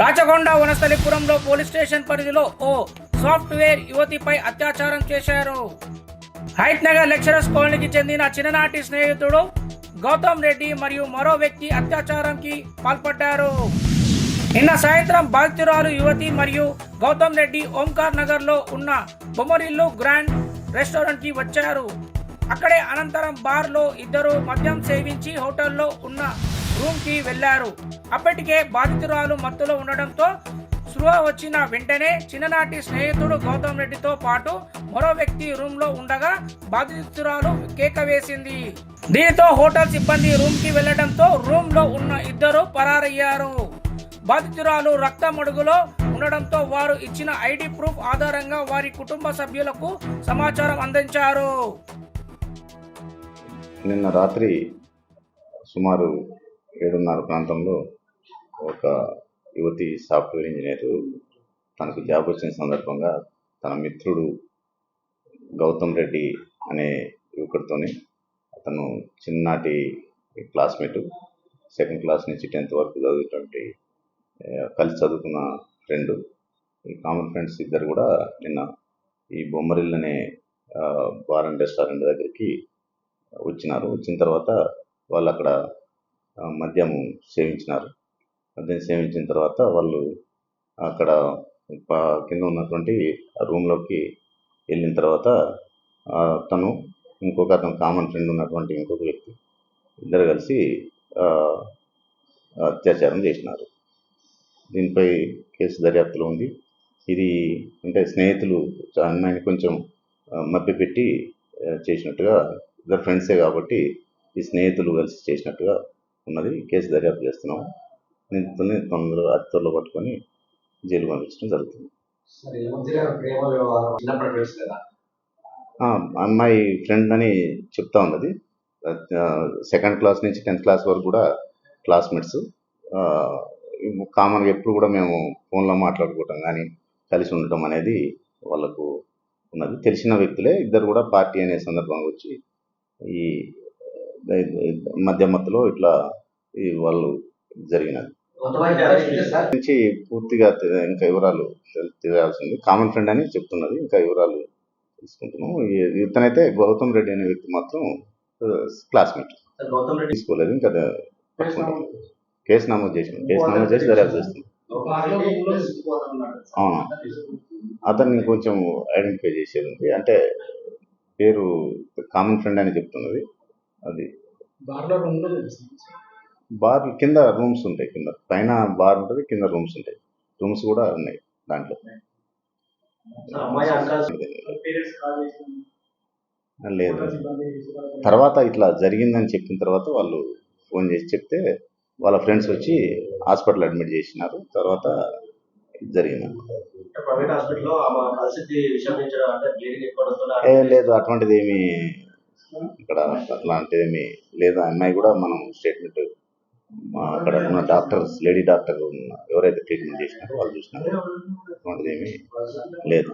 Rachakonda వనస్థలిపురంలో police station పరిధిలో ఓ software యువతిపై అత్యాచారం చేశారు. హైట్ నగర్ లెక్చరర్స్ కాలనీకి చెందిన చిన్ననాటి స్నేహితుడు గౌతమ్ రెడ్డి మరియు మరో వ్యక్తి అత్యాచారంకి పాల్పడ్డారు. నిన్న సాయంత్రం బాధితురాలు యువతి మరియు గౌతమ్ రెడ్డి ఓంకార్ నగర్లో ఉన్న బొమ్మరిల్లు గ్రాండ్ రెస్టారెంట్కి వచ్చారు. అక్కడే అనంతరం బార్లో ఇద్దరు మద్యం సేవించి హోటల్లో ఉన్న రూమ్కి వెళ్ళారు అప్పటికే బాధితురాలు మత్తులో ఉండడంతో స్పృహ వచ్చిన వెంటనే చిన్ననాటి స్నేహితుడు గౌతమ్ రెడ్డితో పాటు మరో వ్యక్తి రూమ్లో ఉండగా బాధితురాలు కేక వేసింది. దీనితో హోటల్ సిబ్బంది రూమ్కి వెళ్ళడంతో రూమ్లో ఉన్న ఇద్దరు పరారయ్యారు. బాధితురాలు రక్త మడుగులో ఉండడంతో వారు ఇచ్చిన ఐడి ప్రూఫ్ ఆధారంగా వారి కుటుంబ సభ్యులకు సమాచారం అందించారు. నిన్న రాత్రి సుమారు ఏడున్నర ప్రాంతంలో ఒక యువతి సాఫ్ట్వేర్ ఇంజనీర్ తనకు జాబ్ వచ్చిన సందర్భంగా తన మిత్రుడు గౌతమ్ రెడ్డి అనే యువకుడితోని అతను చిన్ననాటి క్లాస్మేట్ సెకండ్ క్లాస్ నుంచి టెన్త్ వరకు చదివేటువంటి కలిసి చదువుకున్న ఫ్రెండ్. ఈ కామన్ ఫ్రెండ్స్ ఇద్దరు కూడా నిన్న ఈ బొమ్మరిల్ అనే బార్ అండ్ రెస్టారెంట్ దగ్గరికి వచ్చినారు. వచ్చిన తర్వాత వాళ్ళు అక్కడ మద్యం సేవించినారు. మద్యం సేవించిన తర్వాత వాళ్ళు అక్కడ కింద ఉన్నటువంటి రూమ్లోకి వెళ్ళిన తర్వాత తను ఇంకొక అతను కామన్ ఫ్రెండ్ ఉన్నటువంటి ఇంకొక వ్యక్తి ఇద్దరు కలిసి అత్యాచారం చేసినారు. దీనిపై కేసు దర్యాప్తులో ఉంది. ఇది అంటే స్నేహితులు ఆ అమ్మాయిని కొంచెం ఆ, మభ్యపెట్టి చేసినట్టుగా ఇద్దరు ఫ్రెండ్సే కాబట్టి ఈ స్నేహితులు కలిసి చేసినట్టుగా ఉన్నది. కేసు దర్యాప్తు చేస్తున్నాం నిందితుల్ని తొందరగా అతి త్వరలో పట్టుకొని జైలు పంపించడం జరుగుతుంది. అమ్మాయి ఫ్రెండ్ అని చెప్తా ఉన్నది. సెకండ్ క్లాస్ నుంచి టెన్త్ క్లాస్ వరకు కూడా క్లాస్మేట్స్ కామన్గా ఎప్పుడు కూడా మేము ఫోన్లో మాట్లాడుకోవటం కానీ కలిసి ఉండటం అనేది వాళ్ళకు ఉన్నది. తెలిసిన వ్యక్తులే ఇద్దరు కూడా పార్టీ అనే సందర్భంగా వచ్చి ఈ మధ్య మధ్యలో ఇట్లా ఈ వాళ్ళు జరిగినది. నుంచి పూర్తిగా ఇంకా వివరాలు తెలియాల్సింది. కామన్ ఫ్రెండ్ అని చెప్తున్నది. ఇంకా వివరాలు తీసుకుంటున్నాం ఈ- ఇతనైతే గౌతమ్ రెడ్డి అనే వ్యక్తి మాత్రం క్లాస్మేట్. తీసుకోలేదు. ఇంకా. కేసు నమోదు చేసిన కేసు నమోదు చేసి దర్యాప్తు చేస్తున్నాం. అవును? అతన్ని కొంచెం ఐడెంటిఫై చేసేది అంటే పేరు కామన్ ఫ్రెండ్ అని చెప్తున్నది. అది. బార్లో బార్ కింద రూమ్స్ ఉంటాయి కింద. పైన బార్ ఉంటుంది కింద రూమ్స్ ఉంటాయి. రూమ్స్ కూడా ఉన్నాయి దాంట్లో. లేదు. తర్వాత ఇట్లా జరిగిందని చెప్పిన తర్వాత వాళ్ళు ఫోన్ చేసి చెప్తే వాళ్ళ ఫ్రెండ్స్ వచ్చి హాస్పిటల్ అడ్మిట్ చేసినారు. తర్వాత జరిగింది లేదు అటువంటిది ఏమి ఇక్కడ అట్లాంటిది లేదా. అమ్మాయి కూడా మనం స్టేట్మెంట్ అక్కడ ఉన్న డాక్టర్స్ లేడీ డాక్టర్ ఎవరైతే ట్రీట్మెంట్ చేసినారో వాళ్ళు చూసినారు అటువంటిది ఏమీ లేదు.